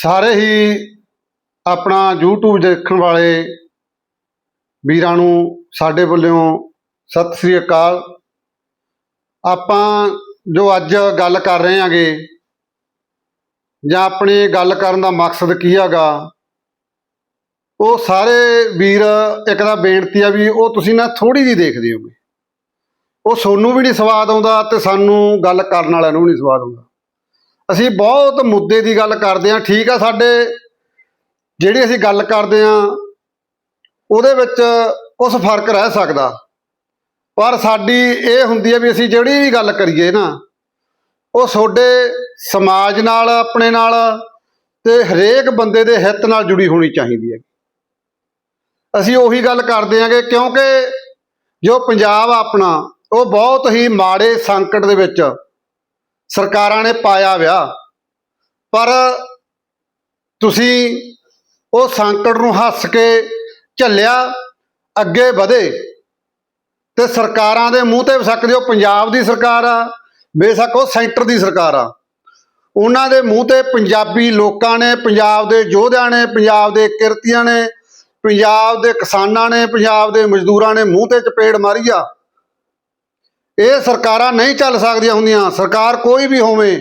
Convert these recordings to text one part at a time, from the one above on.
ਸਾਰੇ ਹੀ ਆਪਣਾ YouTube ਦੇਖਣ ਵਾਲੇ ਵੀਰਾਂ ਨੂੰ ਸਾਡੇ ਵੱਲੋਂ ਸਤਿ ਸ੍ਰੀ ਅਕਾਲ। ਆਪਾਂ ਜੋ ਅੱਜ ਗੱਲ ਕਰ ਰਹੇ ਹਾਂਗੇ ਜਾਂ ਆਪਣੇ ਗੱਲ ਕਰਨ ਦਾ ਮਕਸਦ ਕੀ ਹੈਗਾ, ਉਹ ਸਾਰੇ ਵੀਰ ਇੱਕ ਤਾਂ ਬੇਨਤੀ ਆ ਵੀ ਉਹ ਤੁਸੀਂ ਨਾ ਥੋੜੀ ਜਿਹੀ ਦੇਖਦੇ ਹੋਗੇ ਉਹ ਸੋਨੂੰ ਵੀ ਨਹੀਂ ਸਵਾਦ ਆਉਂਦਾ ਤੇ ਸਾਨੂੰ ਗੱਲ ਕਰਨ ਵਾਲਿਆਂ ਨੂੰ ਵੀ ਨਹੀਂ ਸਵਾਦ ਆਉਂਦਾ। ਅਸੀਂ ਬਹੁਤ ਮੁੱਦੇ ਦੀ ਗੱਲ ਕਰਦੇ ਹਾਂ, ਠੀਕ ਆ ਸਾਡੇ, ਜਿਹੜੀ ਅਸੀਂ ਗੱਲ ਕਰਦੇ ਹਾਂ, ਉਹਦੇ ਵਿੱਚ ਕੁਝ ਫ਼ਰਕ ਰਹਿ ਸਕਦਾ। ਪਰ ਸਾਡੀ ਇਹ ਹੁੰਦੀ ਹੈ ਵੀ ਅਸੀਂ ਜਿਹੜੀ ਵੀ ਗੱਲ ਕਰੀਏ ਨਾ, ਉਹ ਤੁਹਾਡੇ ਸਮਾਜ ਨਾਲ, ਆਪਣੇ ਨਾਲ ਤੇ ਹਰੇਕ ਬੰਦੇ ਦੇ ਹਿੱਤ ਨਾਲ ਜੁੜੀ ਹੋਣੀ ਚਾਹੀਦੀ ਹੈ ਅਸੀਂ ਉਹੀ ਗੱਲ ਕਰਦੇ ਹਾਂਗੇ ਕਿਉਂਕਿ ਜੋ ਪੰਜਾਬ ਆ ਆਪਣਾ, ਉਹ ਬਹੁਤ ਹੀ ਮਾੜੇ ਸੰਕਟ ਦੇ ਵਿੱਚ ਸਰਕਾਰਾਂ ਨੇ ਪਾਇਆ ਵਿਆਹ ਪਰ ਤੁਸੀਂ ਉਹ ਸੰਕਟ ਨੂੰ ਹੱਸ ਕੇ ਝੱਲਿਆ, ਅੱਗੇ ਵਧੇ ਤੇ ਸਰਕਾਰਾਂ ਦੇ ਮੂੰਹ ਤੇ ਸਕਦੇ ਹੋ, ਪੰਜਾਬ ਦੀ ਸਰਕਾਰ ਆ, ਬੇਸ਼ੱਕ ਉਹ ਸੈਂਟਰ ਦੀ ਸਰਕਾਰ ਆ। ਉਹਨਾਂ ਦੇ ਮੂੰਹ ਤੇ ਪੰਜਾਬੀ ਲੋਕਾਂ ਨੇ, ਪੰਜਾਬ ਦੇ ਯੋਧਿਆਂ ਨੇ, ਪੰਜਾਬ ਦੇ ਕਿਰਤੀਆਂ ਨੇ, ਪੰਜਾਬ ਦੇ ਕਿਸਾਨਾਂ ਨੇ, ਪੰਜਾਬ ਦੇ ਮਜ਼ਦੂਰਾਂ ਨੇ ਮੂੰਹ ਤੇ ਚਪੇੜ ਮਾਰੀ ਆ। ਇਹ ਸਰਕਾਰਾਂ ਨਹੀਂ ਚੱਲ ਸਕਦੀਆਂ ਹੁੰਦੀਆਂ, ਸਰਕਾਰ ਕੋਈ ਵੀ ਹੋਵੇ।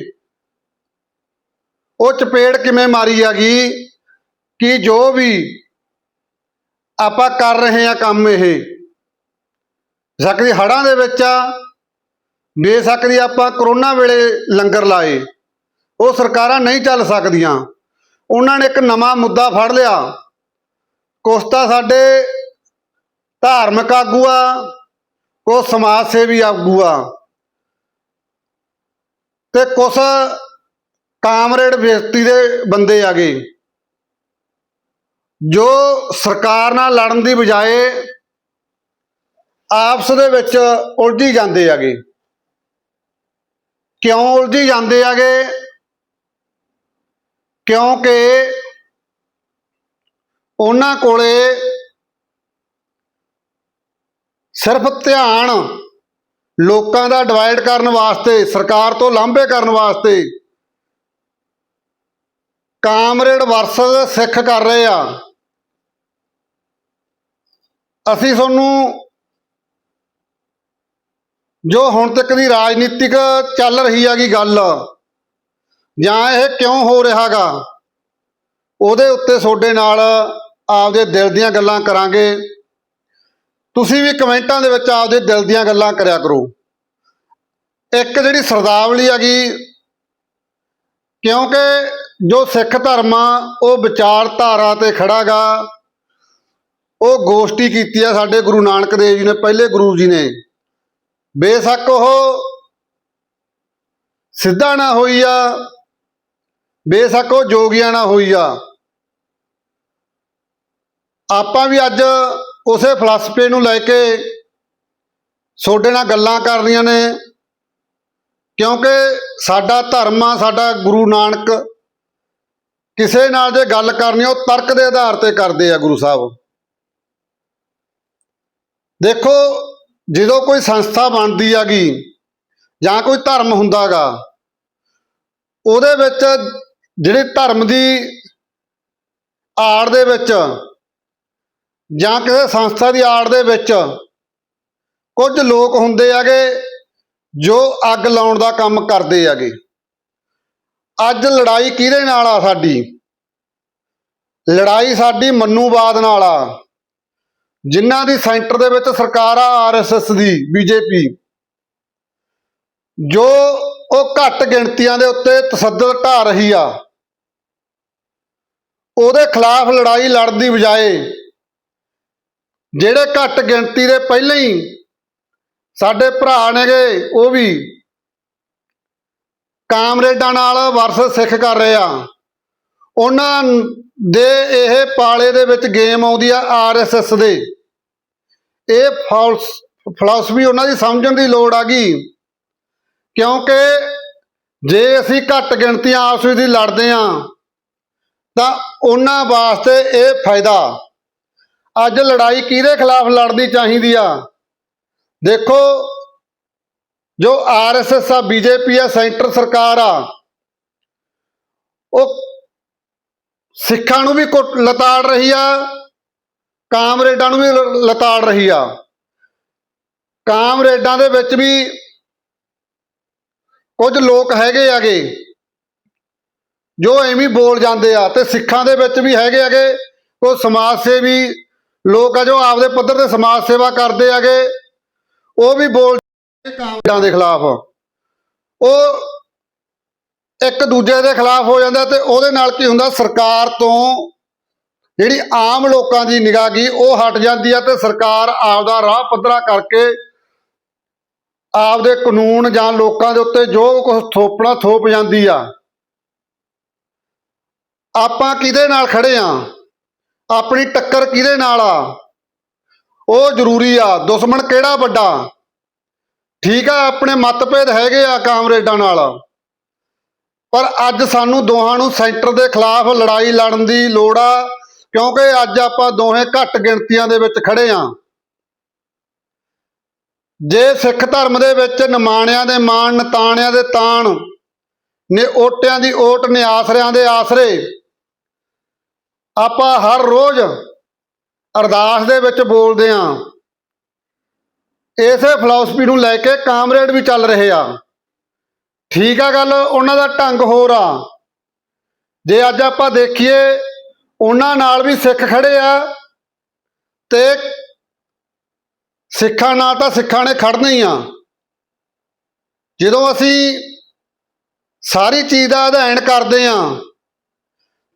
ਉਹ ਚਪੇੜ ਕਿਵੇਂ ਮਾਰੀ ਹੈਗੀ ਕਿ ਜੋ ਵੀ ਆਪਾਂ ਕਰ ਰਹੇ ਆ ਕੰਮ ਇਹ, ਸਕਦੀ ਹੜਾਂ ਦੇ ਵਿੱਚ ਆ ਬੇਸਕਦੀ ਆਪਾਂ ਕਰੋਨਾ ਵੇਲੇ ਲੰਗਰ ਲਾਏ, ਉਹ ਸਰਕਾਰਾਂ ਨਹੀਂ ਚੱਲ ਸਕਦੀਆਂ। ਉਹਨਾਂ ਨੇ ਇੱਕ ਨਵਾਂ ਮੁੱਦਾ ਫੜ ਲਿਆ। ਕੁਸ਼ਤਾ ਸਾਡੇ ਧਾਰਮਿਕ ਆਗੂ ਆ ਕੋ ਸਮਾਜ ਸੇਵੀ ਆਗੂ ਆ। ਤੇ ਕੁਛ ਕਾਮਰੇਡ ਵਿਅਕਤੀ ਦੇ ਬੰਦੇ ਆਗੇ, ਜੋ ਸਰਕਾਰ ਨਾਲ ਲੜਨ ਦੀ ਬਜਾਏ ਆਪਸ ਦੇ ਵਿੱਚ ਉਲਝੀ ਜਾਂਦੇ ਆਗੇ। ਕਿਉਂ ਉਲਝੀ ਜਾਂਦੇ ਆਗੇ? ਕਿਉਂਕਿ ਉਹਨਾਂ ਕੋਲੇ ਸਿਰਫ ਧਿਆਨ ਲੋਕਾਂ ਦਾ ਡਿਵਾਈਡ ਕਰਨ ਵਾਸਤੇ, ਸਰਕਾਰ ਤੋਂ ਲਾਂਭੇ ਕਰਨ ਵਾਸਤੇ ਕਾਮਰੇਡ ਵਰਸਸ ਸਿੱਖ ਕਰ ਰਹੇ ਆ। ਅਸੀਂ ਤੁਹਾਨੂੰ ਜੋ ਹੁਣ ਤੱਕ ਦੀ ਰਾਜਨੀਤਿਕ ਚੱਲ ਰਹੀ ਹੈਗੀ ਗੱਲ, ਜਾਂ ਇਹ ਕਿਉਂ ਹੋ ਰਿਹਾਗਾ ਉਹਦੇ ਉੱਤੇ ਤੁਹਾਡੇ ਨਾਲ ਆਪਦੇ ਦਿਲ ਦੀਆਂ ਗੱਲਾਂ ਕਰਾਂਗੇ। ਤੁਸੀਂ ਵੀ ਕਮੈਂਟਾਂ ਦੇ ਵਿੱਚ ਆਪਦੇ ਦਿਲ ਦੀਆਂ ਗੱਲਾਂ ਕਰਿਆ ਕਰੋ। ਇੱਕ ਜਿਹੜੀ ਸਰਦਾਵਲੀ ਹੈਗੀ, ਕਿਉਂਕਿ ਜੋ ਸਿੱਖ ਧਰਮ ਆ, ਉਹ ਵਿਚਾਰਧਾਰਾ ਤੇ ਖੜਾਗਾ ਉਹ ਗੋਸ਼ਟੀ ਕੀਤੀ ਆ ਸਾਡੇ ਗੁਰੂ ਨਾਨਕ ਦੇਵ ਜੀ ਨੇ, ਪਹਿਲੇ ਗੁਰੂ ਜੀ ਨੇ। ਬੇਸ਼ੱਕ ਉਹ ਸਿੱਧਾ ਨਾ ਹੋਈ ਆ, ਬੇਸ਼ੱਕ ਉਹ ਜੋਗੀਆਂ ਨਾ ਹੋਈ ਆ। ਆਪਾਂ ਵੀ ਅੱਜ ਉਸੇ ਫਲਸਫੇ ਨੂੰ ਲੈ ਕੇ ਤੁਹਾਡੇ ਨਾਲ ਗੱਲਾਂ ਕਰਨੀਆਂ ਨੇ। ਕਿਉਂਕਿ ਸਾਡਾ ਧਰਮ ਆ, ਸਾਡਾ ਗੁਰੂ ਨਾਨਕ ਕਿਸੇ ਨਾਲ ਜੇ ਗੱਲ ਕਰਨੀ ਉਹ ਤਰਕ ਦੇ ਆਧਾਰ ਤੇ ਕਰਦੇ ਆ ਗੁਰੂ ਸਾਹਿਬ। ਦੇਖੋ, ਜਦੋਂ ਕੋਈ ਸੰਸਥਾ ਬਣਦੀ ਹੈਗੀ ਜਾਂ ਕੋਈ ਧਰਮ ਹੁੰਦਾਗਾ ਉਹਦੇ ਵਿੱਚ ਜਿਹੜੀ ਧਰਮ ਦੀ ਆੜ ਦੇ ਵਿੱਚ ਜਾਂ ਕਿਸੇ ਸੰਸਥਾ ਦੀ ਆੜ ਦੇ ਵਿੱਚ ਕੁਝ ਲੋਕ ਹੁੰਦੇ ਹੈਗੇ ਜੋ ਅੱਗ ਲਾਉਣ ਦਾ ਕੰਮ ਕਰਦੇ ਹੈਗੇ। ਅੱਜ ਲੜਾਈ ਕਿਹਦੇ ਨਾਲ ਆ ਸਾਡੀ? ਲੜਾਈ ਸਾਡੀ ਮਨੂਵਾਦ ਨਾਲ ਆ। ਜਿਨ੍ਹਾਂ ਦੀ ਸੈਂਟਰ ਦੇ ਵਿੱਚ ਸਰਕਾਰ ਆ ਆਰਐਸਐਸ ਦੀ ਬੀਜੇਪੀ ਜੋ ਉਹ ਘੱਟ ਗਿਣਤੀਆਂ ਦੇ ਉੱਤੇ ਤਸੱਦਦ ਢਾ ਰਹੀ ਆ। ਉਹਦੇ ਖਿਲਾਫ ਲੜਾਈ ਲੜਨ ਦੀ ਬਜਾਏ ਜਿਹੜੇ ਘੱਟ ਗਿਣਤੀ ਦੇ ਪਹਿਲਾਂ ਹੀ ਸਾਡੇ ਭਰਾ ਨੇਗੇ, ਉਹ ਵੀ ਕਾਮਰੇਡਾਂ ਨਾਲ ਵਰਸ ਸਿੱਖ ਕਰ ਰਹੇ ਆ। ਉਹਨਾਂ ਦੇ ਇਹ ਪਾਲੇ ਦੇ ਵਿੱਚ ਗੇਮ ਆਉਂਦੀ ਆ ਆਰਐਸਐਸ ਦੇ। ਇਹ ਫਾਲਸ ਫਲਸਫੀ ਉਹਨਾਂ ਦੀ ਸਮਝਣ ਦੀ ਲੋੜ ਆ ਗਈ। ਕਿਉਂਕਿ ਜੇ ਅਸੀਂ ਘੱਟ ਗਿਣਤੀਆਂ ਆਪਸ ਵਿੱਚ ਲੜਦੇ ਆ ਤਾਂ ਉਹਨਾਂ ਵਾਸਤੇ ਇਹ ਫਾਇਦਾ। ਅੱਜ ਲੜਾਈ ਕਿਹਦੇ ਖਿਲਾਫ ਲੜਨੀ ਚਾਹੀਦੀ ਆ? ਦੇਖੋ, ਜੋ ਆਰਐਸਐਸ ਆ ਬੀਜੇਪੀ ਆ, ਸੈਂਟਰ ਸਰਕਾਰ ਆ, ਉਹ ਸਿੱਖਾਂ ਨੂੰ ਵੀ ਕੁੱਟ- ਲਤਾੜ ਰਹੀ ਆ, ਕਾਮਰੇਡਾਂ ਨੂੰ ਵੀ ਲਤਾੜ ਰਹੀ ਆ। ਕਾਮਰੇਡਾਂ ਦੇ ਵਿੱਚ ਵੀ ਕੁਝ ਲੋਕ ਹੈਗੇ ਆਗੇ, ਜੋ ਐਵੇਂ ਬੋਲ ਜਾਂਦੇ ਆ, ਤੇ ਸਿੱਖਾਂ ਦੇ ਵਿੱਚ ਵੀ ਹੈਗੇ ਆਗੇ, ਉਹ ਸਮਾਜ ਸੇਵੀ ਲੋਕ ਆ ਜੋ ਆਪਦੇ ਪੱਧਰ ਤੇ ਸਮਾਜ ਸੇਵਾ ਕਰਦੇ ਆਗੇ, ਉਹ ਵੀ ਬੋਲ ਕਾਮਰੇਡਾਂ ਦੇ ਖਿਲਾਫ। ਉਹ ਇੱਕ ਦੂਜੇ ਦੇ ਖਿਲਾਫ ਹੋ ਜਾਂਦਾ ਤੇ ਉਹਦੇ ਨਾਲ ਕੀ ਹੁੰਦਾ, ਸਰਕਾਰ ਤੋਂ ਜਿਹੜੀ ਆਮ ਲੋਕਾਂ ਦੀ ਨਿਗਾਹ ਗਈ ਉਹ ਹਟ ਜਾਂਦੀ ਆ ਤੇ ਸਰਕਾਰ ਆਪਦਾ ਰਾਹ ਪੱਧਰਾ ਕਰਕੇ ਆਪਦੇ ਕਾਨੂੰਨ ਜਾਂ ਲੋਕਾਂ ਦੇ ਉੱਤੇ ਜੋ ਕੁਝ ਥੋਪਣਾ ਥੋਪ ਜਾਂਦੀ ਆ। ਆਪਾਂ ਕਿਹਦੇ ਨਾਲ ਖੜੇ ਆ? ਆਪਣੀ ਟੱਕਰ ਕਿਹਦੇ ਨਾਲ ਆ? ਉਹ ਜ਼ਰੂਰੀ ਆ। ਦੁਸ਼ਮਣ ਕਿਹੜਾ ਵੱਡਾ? ਠੀਕ ਆ, ਆਪਣੇ ਮਤਭੇਦ ਹੈਗੇ ਆ ਕਾਮਰੇਡਾਂ ਨਾਲ। ਪਰ ਅੱਜ ਸਾਨੂੰ ਦੋਹਾਂ ਨੂੰ ਸੈਂਟਰ ਦੇ ਖਿਲਾਫ ਲੜਾਈ ਲੜਨ ਦੀ ਲੋੜ ਆ, ਕਿਉਂਕਿ ਅੱਜ ਆਪਾਂ ਦੋਹੇ ਘੱਟ ਗਿਣਤੀਆਂ ਦੇ ਵਿੱਚ ਖੜੇ ਆ। ਜੇ ਸਿੱਖ ਧਰਮ ਦੇ ਵਿੱਚ ਨਿਮਾਣਿਆਂ ਦੇ ਮਾਣ, ਨਤਾਣਿਆਂ ਦੇ ਤਾਣ, ਨੇ ਓਟਿਆਂ ਦੀ ਓਟ ਨੇ ਆਸਰਿਆਂ ਦੇ ਆਸਰੇ ਆਪਾਂ ਹਰ ਰੋਜ਼ ਅਰਦਾਸ ਦੇ ਵਿੱਚ ਬੋਲਦੇ ਆ ਇਸੇ ਫਿਲਾਸਫੀ ਨੂੰ ਲੈ ਕੇ ਕਾਮਰੇਡ ਵੀ ਚੱਲ ਰਹੇ ਆ। ਠੀਕ ਆ ਗੱਲ, ਉਹਨਾਂ ਦਾ ਢੰਗ ਹੋਰ ਆ। ਜੇ ਅੱਜ ਆਪਾਂ ਦੇਖੀਏ, ਉਹਨਾਂ ਨਾਲ ਵੀ ਸਿੱਖ ਖੜੇ ਆ ਤੇ ਸਿੱਖਾਂ ਨਾਲ ਤਾਂ ਸਿੱਖਾਂ ਨੇ ਖੜਨਾ ਹੀ ਆ। ਜਦੋਂ ਅਸੀਂ ਸਾਰੀ ਚੀਜ਼ ਦਾ ਅਧਿਐਨ ਕਰਦੇ ਆ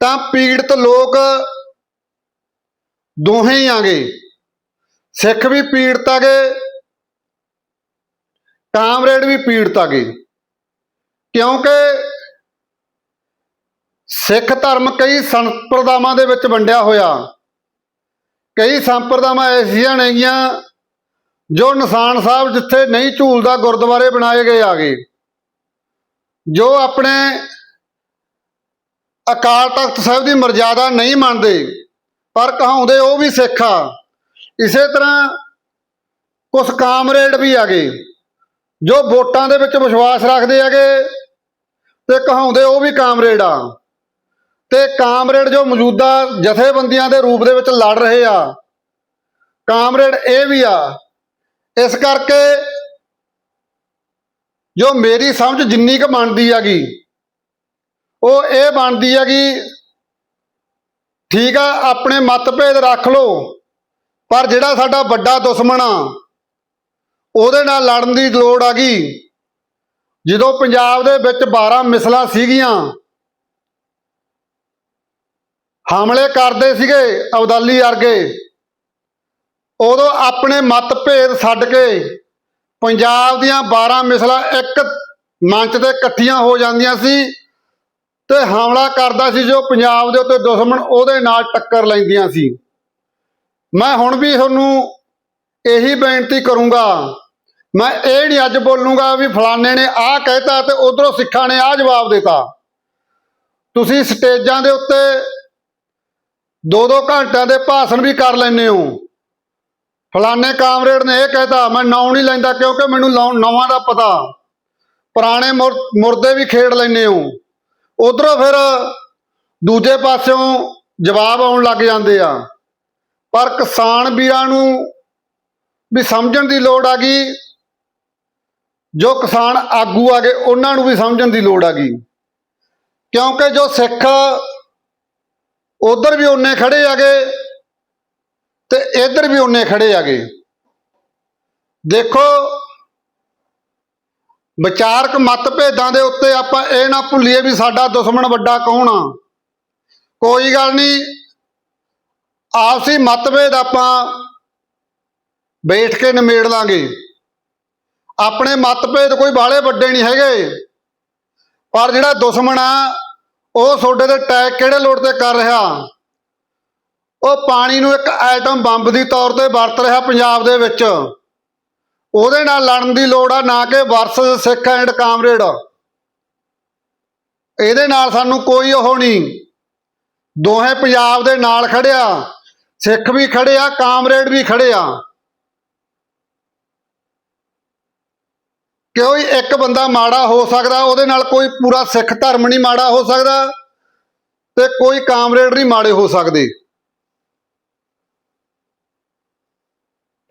ਤਾਂ ਪੀੜਤ ਲੋਕ ਦੋਹੇ ਹੀ ਆਗੇ। ਸਿੱਖ ਵੀ ਪੀੜਤ ਆਗੇ, ਕਾਮਰੇਡ ਵੀ ਪੀੜਤ ਆਗੇ। ਕਿਉਂਕਿ ਸਿੱਖ ਧਰਮ ਕਈ ਸੰਪਰਦਾਵਾਂ ਦੇ ਵਿੱਚ ਵੰਡਿਆ ਹੋਇਆ। ਕਈ ਸੰਪਰਦਾਵਾਂ ਐਸੀਆਂ ਨੇਗੀਆਂ ਜੋ ਨਿਸ਼ਾਨ ਸਾਹਿਬ ਜਿੱਥੇ ਨਹੀਂ ਝੂਲਦਾ ਗੁਰਦੁਆਰੇ ਬਣਾਏ ਗਏ ਆਗੇ। ਜੋ ਆਪਣੇ ਅਕਾਲ ਤਖਤ ਸਾਹਿਬ ਦੀ ਮਰਜ਼ਾਦਾ ਨਹੀਂ ਮੰਨਦੇ, ਪਰ ਕਹਾਉਂਦੇ ਉਹ ਵੀ ਸਿੱਖ ਆ। ਇਸੇ ਤਰ੍ਹਾਂ ਕੁਝ ਕਾਮਰੇਡ ਵੀ ਆਗੇ ਜੋ ਵੋਟਾਂ ਦੇ ਵਿੱਚ ਵਿਸ਼ਵਾਸ ਰੱਖਦੇ ਹੈਗੇ ਤੇ ਕਹਾਉਂਦੇ ਉਹ ਵੀ ਕਾਮਰੇਡ ਆ। ਤੇ ਕਾਮਰੇਡ ਜੋ ਮੌਜੂਦਾ ਜਥੇਬੰਦੀਆਂ ਦੇ ਰੂਪ ਦੇ ਵਿੱਚ ਲੜ ਰਹੇ ਆ, ਕਾਮਰੇਡ ਇਹ ਵੀ ਆ, ਇਸ ਕਰਕੇ ਜੋ ਮੇਰੀ ਸਮਝ ਜਿੰਨੀ ਕੁ ਬਣਦੀ ਹੈਗੀ ਉਹ ਇਹ ਬਣਦੀ ਹੈ ਕਿ ਠੀਕ ਆ, ਆਪਣੇ ਮਤਭੇਦ ਰੱਖ ਲਓ, ਪਰ ਜਿਹੜਾ ਸਾਡਾ ਵੱਡਾ ਦੁਸ਼ਮਣ ਆ, ਉਹਦੇ ਨਾਲ ਲੜਨ ਦੀ ਲੋੜ ਆ ਗਈ ਜਦੋਂ ਪੰਜਾਬ ਦੇ ਵਿੱਚ 12 ਮਿਸਲਾਂ ਸੀਗੀਆਂ, ਹਮਲੇ ਕਰਦੇ ਸੀਗੇ ਅਬਦਾਲੀ ਵਰਗੇ, ਉਦੋਂ ਆਪਣੇ ਮਤਭੇਦ ਛੱਡ ਕੇ ਪੰਜਾਬ ਦੀਆਂ 12 ਮਿਸਲਾਂ ਇੱਕ ਮੰਚ ਤੇ ਇਕੱਠੀਆਂ ਹੋ ਜਾਂਦੀਆਂ ਸੀ ਤੇ ਹਮਲਾ ਕਰਦਾ ਸੀ ਜੋ ਪੰਜਾਬ ਦੇ ਉੱਤੇ ਦੁਸ਼ਮਣ ਉਹਦੇ ਨਾਲ ਟੱਕਰ ਲੈਂਦੀਆਂ ਸੀ। ਮੈਂ ਹੁਣ ਵੀ ਤੁਹਾਨੂੰ ਇਹੀ ਬੇਨਤੀ ਕਰੂੰਗਾ। ਮੈਂ ਇਹ ਨਹੀਂ ਅੱਜ ਬੋਲੂੰਗਾ ਵੀ ਫਲਾਣੇ ਨੇ ਆਹ ਕਹਿਤਾ ਤੇ ਉਧਰੋਂ ਸਿੱਖਾਂ ਨੇ ਆਹ ਜਵਾਬ ਦਿੱਤਾ। ਤੁਸੀਂ ਸਟੇਜਾਂ ਦੇ ਉੱਤੇ ਦੋ ਦੋ ਘੰਟਿਆਂ ਦੇ ਭਾਸ਼ਣ ਵੀ ਕਰ ਲੈਂਦੇ ਹੋ। ਫਲਾਣੇ ਕਾਮਰੇਡ ਨੇ ਇਹ ਕਹਿਤਾ, ਮੈਂ ਨਾਂ ਨਹੀਂ ਲੈਂਦਾ ਕਿਉਂਕਿ ਮੈਨੂੰ ਨਾਂ- ਨਵਾਂ ਦਾ ਪਤਾ। ਪੁਰਾਣੇ ਮੁਰ- ਮੁਰਦੇ ਵੀ ਖੇਡ ਲੈਂਦੇ ਹੋ। ਉਧਰੋਂ ਫਿਰ ਦੂਜੇ ਪਾਸਿਓਂ ਜਵਾਬ ਆਉਣ ਲੱਗ ਜਾਂਦੇ ਆ। ਪਰ ਕਿਸਾਨ ਵੀਰਾਂ ਨੂੰ ਵੀ ਸਮਝਣ ਦੀ ਲੋੜ ਆ ਗਈ। ਜੋ ਕਿਸਾਨ ਆਗੂ ਆ ਗਏ, ਉਹਨਾਂ ਨੂੰ ਵੀ ਸਮਝਣ ਦੀ ਲੋੜ ਆ ਗਈ। ਕਿਉਂਕਿ ਜੋ ਸਿੱਖ ਉਧਰ ਵੀ ਉਹਨੇ ਖੜੇ ਆਗੇ ਤੇ ਇੱਧਰ ਵੀ ਉਹਨੇ ਖੜੇ ਆਗੇ ਦੇਖੋ ਵਿਚਾਰਕ ਮਤਭੇਦਾਂ ਦੇ ਉੱਤੇ ਆਪਾਂ ਇਹ ਨਾ ਭੁੱਲੀਏ ਵੀ ਸਾਡਾ ਦੁਸ਼ਮਣ ਵੱਡਾ ਕੌਣ ਆ? ਕੋਈ ਗੱਲ ਨਹੀਂ। ਆਪਸੀ ਮਤਭੇਦ ਆਪਾਂ ਬੈਠ ਕੇ ਨਿਮੇੜ ਲਾਂਗੇ। ਆਪਣੇ ਮਤਭੇਦ ਕੋਈ ਬਾਹਲੇ ਵੱਡੇ ਨਹੀਂ ਹੈਗੇ। ਪਰ ਜਿਹੜਾ ਦੁਸ਼ਮਣ ਆ, ਉਹ ਤੁਹਾਡੇ ਤੇ ਅਟੈਕ ਕਿਹੜੇ ਲੋੜ ਤੇ ਕਰ ਰਿਹਾ? ਉਹ ਪਾਣੀ ਨੂੰ ਇੱਕ ਐਟਮ ਬੰਬ ਦੀ ਤੌਰ ਤੇ ਵਰਤ ਰਿਹਾ ਪੰਜਾਬ ਦੇ ਵਿੱਚ। ਉਹਦੇ ਨਾਲ ਲੜਨ ਦੀ ਲੋੜ ਆ, ਨਾ ਕਿ ਵਰਸਸ ਸਿੱਖ ਐਂਡ ਕਾਮਰੇਡ। ਇਹਦੇ ਨਾਲ ਸਾਨੂੰ ਕੋਈ ਉਹ ਨਹੀਂ। ਦੋਹੇ ਪੰਜਾਬ ਦੇ ਨਾਲ ਖੜਿਆ ਸਿੱਖ ਵੀ ਖੜੇ ਆ, ਕਾਮਰੇਡ ਵੀ ਖੜੇ ਆ। ਕੋਈ ਇੱਕ ਬੰਦਾ ਮਾੜਾ ਹੋ ਸਕਦਾ, ਉਹਦੇ ਨਾਲ ਕੋਈ ਪੂਰਾ ਸਿੱਖ ਧਰਮ ਨਹੀਂ ਮਾੜਾ ਹੋ ਸਕਦਾ ਤੇ ਕੋਈ ਕਾਮਰੇਡ ਨਹੀਂ ਮਾੜੇ ਹੋ ਸਕਦੇ।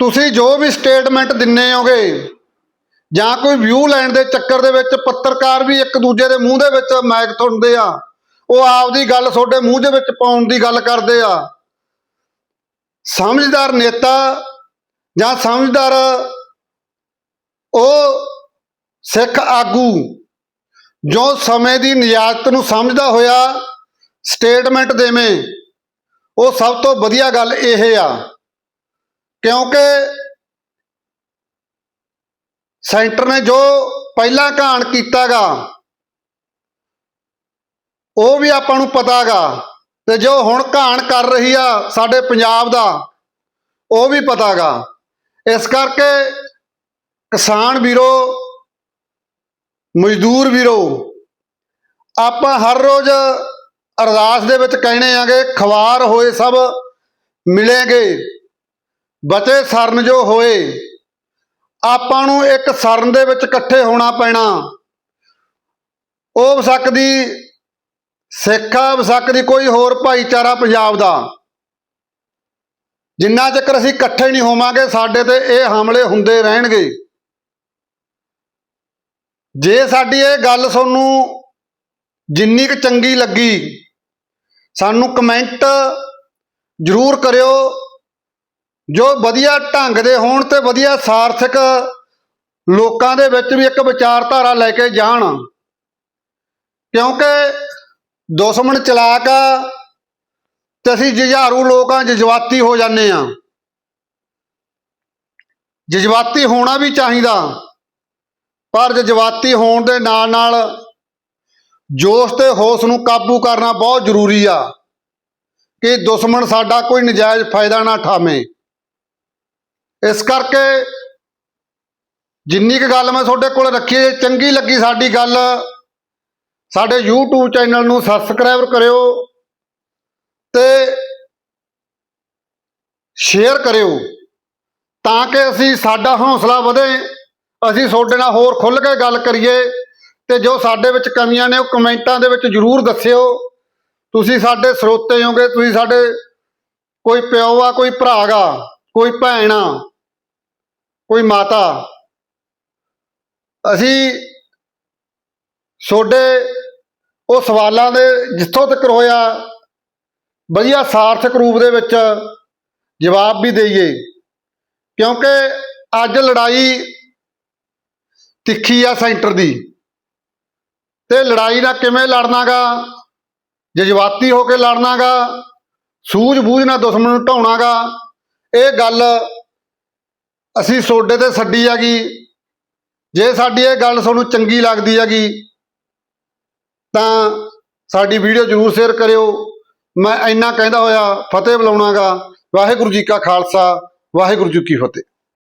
ਤੁਸੀਂ ਜੋ ਵੀ ਸਟੇਟਮੈਂਟ ਦਿੰਨੇ ਹੋਗੇ, ਜਾਂ ਕੋਈ ਵਿਊ ਲੈਣ ਦੇ ਚੱਕਰ ਦੇ ਵਿੱਚ ਪੱਤਰਕਾਰ ਵੀ ਇੱਕ ਦੂਜੇ ਦੇ ਮੂੰਹ ਦੇ ਵਿੱਚ ਮੈਕ ਤੁੰਦੇ ਆ, ਉਹ ਆਪਦੀ ਗੱਲ ਤੁਹਾਡੇ ਮੂੰਹ ਦੇ ਵਿੱਚ ਪਾਉਣ ਦੀ ਗੱਲ ਕਰਦੇ ਆ। ਸਮਝਦਾਰ ਨੇਤਾ ਜਾਂ ਸਮਝਦਾਰ ਉਹ ਸਿੱਖ ਆਗੂ ਜੋ ਸਮੇਂ ਦੀ ਨਿਯਾਜ਼ਤ ਨੂੰ ਸਮਝਦਾ ਹੋਇਆ ਸਟੇਟਮੈਂਟ ਦੇਵੇਂ, ਉਹ ਸਭ ਤੋਂ ਵਧੀਆ ਗੱਲ ਇਹ ਆ ਕਿਉਂਕਿ ਸੈਂਟਰ ਨੇ ਜੋ ਪਹਿਲਾਂ ਘਾਣ ਕੀਤਾਗਾ, ਉਹ ਵੀ ਆਪਾਂ ਨੂੰ ਪਤਾਗਾ। ਤੇ ਜੋ ਹੁਣ ਘਾਣ ਕਰ ਰਹੀ ਆ ਸਾਡੇ ਪੰਜਾਬ ਦਾ, ਉਹ ਵੀ ਪਤਾਗਾ। ਇਸ ਕਰਕੇ ਕਿਸਾਨ ਵੀਰੋ, ਮਜ਼ਦੂਰ ਵੀਰੋ, ਆਪਾਂ ਹਰ ਰੋਜ਼ ਅਰਦਾਸ ਦੇ ਵਿੱਚ ਕਹਿਣੇ ਆਗੇ, ਖਵਾਰ ਹੋਏ ਸਭ ਮਿਲੇਗੇ। ਬਚੇ ਸਰਨ ਜੋ ਹੋਏ, ਆਪਾਂ ਨੂੰ ਇੱਕ ਸਰਨ ਦੇ ਵਿੱਚ ਇਕੱਠੇ ਹੋਣਾ ਪੈਣਾ। ਉਹ ਵਸਕ ਦੀ ਸਿੱਖਾ ਵਸਕ ਦੀ ਕੋਈ ਹੋਰ ਭਾਈਚਾਰਾ ਪੰਜਾਬ ਦਾ। ਜਿੰਨਾ ਚਿਰ ਅਸੀਂ ਇਕੱਠੇ ਨਹੀਂ ਹੋਵਾਂਗੇ, ਸਾਡੇ ਤੇ ਇਹ ਹਮਲੇ ਹੁੰਦੇ ਰਹਿਣਗੇ। ਜੇ ਸਾਡੀ ਇਹ ਗੱਲ ਤੁਹਾਨੂੰ ਜਿੰਨੀ ਕੁ ਚੰਗੀ ਲੱਗੀ, ਸਾਨੂੰ ਕਮੈਂਟ ਜ਼ਰੂਰ ਕਰਿਓ। ਜੋ ਵਧੀਆ ਢੰਗ ਦੇ ਹੋਣ ਤੇ ਵਧੀਆ ਸਾਰਥਕ ਲੋਕਾਂ ਦੇ ਵਿੱਚ ਵੀ ਇੱਕ ਵਿਚਾਰਧਾਰਾ ਲੈ ਕੇ ਜਾਣ। ਕਿਉਂਕਿ ਦੁਸ਼ਮਣ ਚਲਾਕ ਆ ਤੇ ਅਸੀਂ ਜੁਝਾਰੂ ਲੋਕ ਆ, ਜਜ਼ਬਾਤੀ ਹੋ ਜਾਂਦੇ ਆ। ਜਜ਼ਬਾਤੀ ਹੋਣਾ ਵੀ ਚਾਹੀਦਾ, ਪਰ ਜਜ਼ਬਾਤੀ ਹੋਣ ਦੇ ਨਾਲ ਨਾਲ ਜੋਸ਼ ਤੇ ਹੋਸ਼ ਨੂੰ ਕਾਬੂ ਕਰਨਾ ਬਹੁਤ ਜ਼ਰੂਰੀ ਆ ਕਿ ਦੁਸ਼ਮਣ ਸਾਡਾ ਕੋਈ ਨਜਾਇਜ਼ ਫਾਇਦਾ ਨਾ ਠਾਵੇਂ। ਇਸ ਕਰਕੇ ਜਿੰਨੀ ਕੁ ਗੱਲ ਮੈਂ ਤੁਹਾਡੇ ਕੋਲ ਰੱਖੀ ਹੈ ਚੰਗੀ ਲੱਗੀ ਸਾਡੀ ਗੱਲ, ਸਾਡੇ YouTube ਚੈਨਲ ਨੂੰ ਸਬਸਕ੍ਰਾਈਬ ਕਰਿਓ ਤੇ ਸ਼ੇਅਰ ਕਰਿਓ ਤਾਂ ਕਿ ਅਸੀਂ ਸਾਡਾ ਹੌਸਲਾ ਵਧੇ, ਅਸੀਂ ਤੁਹਾਡੇ ਨਾਲ ਹੋਰ ਖੁੱਲ੍ਹ ਕੇ ਗੱਲ ਕਰੀਏ ਤੇ ਜੋ ਸਾਡੇ ਵਿੱਚ ਕਮੀਆਂ ਨੇ ਉਹ ਕਮੈਂਟਾਂ ਦੇ ਵਿੱਚ ਜ਼ਰੂਰ ਦੱਸਿਓ। ਤੁਸੀਂ ਸਾਡੇ ਸਰੋਤੇ ਹੋਗੇ, ਤੁਸੀਂ ਸਾਡੇ ਕੋਈ ਪਿਓ ਆ, ਕੋਈ ਭਰਾ ਗਾ, ਕੋਈ ਭੈਣ ਆ ਕੋਈ ਮਾਤਾ। ਅਸੀਂ ਤੁਹਾਡੇ ਉਹ ਸਵਾਲਾਂ ਦੇ ਜਿੱਥੋਂ ਤੱਕ ਹੋਇਆ, ਵਧੀਆ ਸਾਰਥਕ ਰੂਪ ਦੇ ਵਿੱਚ ਜਵਾਬ ਵੀ ਦੇਈਏ। ਕਿਉਂਕਿ ਅੱਜ ਲੜਾਈ ਤਿੱਖੀ ਆ ਸੈਂਟਰ ਦੀ। ਤੇ ਲੜਾਈ ਨਾਲ ਕਿਵੇਂ ਲੜਨਾਗਾ? ਜਜ਼ਬਾਤੀ ਹੋ ਕੇ ਲੜਨਾਗਾ? ਸੂਝ-ਬੂਝ ਨਾਲ ਦੁਸ਼ਮਣ ਨੂੰ ਢਾਉਣਾਗਾ? ਇਹ ਗੱਲ ਅਸੀਂ ਸੋਡੇ ਤੇ ਛੱਡੀ ਹੈਗੀ। ਜੇ ਸਾਡੀ ਇਹ ਗੱਲ ਤੁਹਾਨੂੰ ਚੰਗੀ ਲੱਗਦੀ ਹੈਗੀ, ਤਾਂ ਸਾਡੀ ਵੀਡੀਓ ਜਰੂਰ ਸ਼ੇਅਰ ਕਰਿਓ। ਮੈਂ ਇੰਨਾ ਕਹਿੰਦਾ ਹੋਇਆ, ਫਤਿਹ ਬੁਲਾਉਣਾਗਾ ਵਾਹਿਗੁਰੂ ਜੀ ਕਾ ਖਾਲਸਾ, ਵਾਹਿਗੁਰੂ ਜੀ ਕੀ ਫਤਿਹ।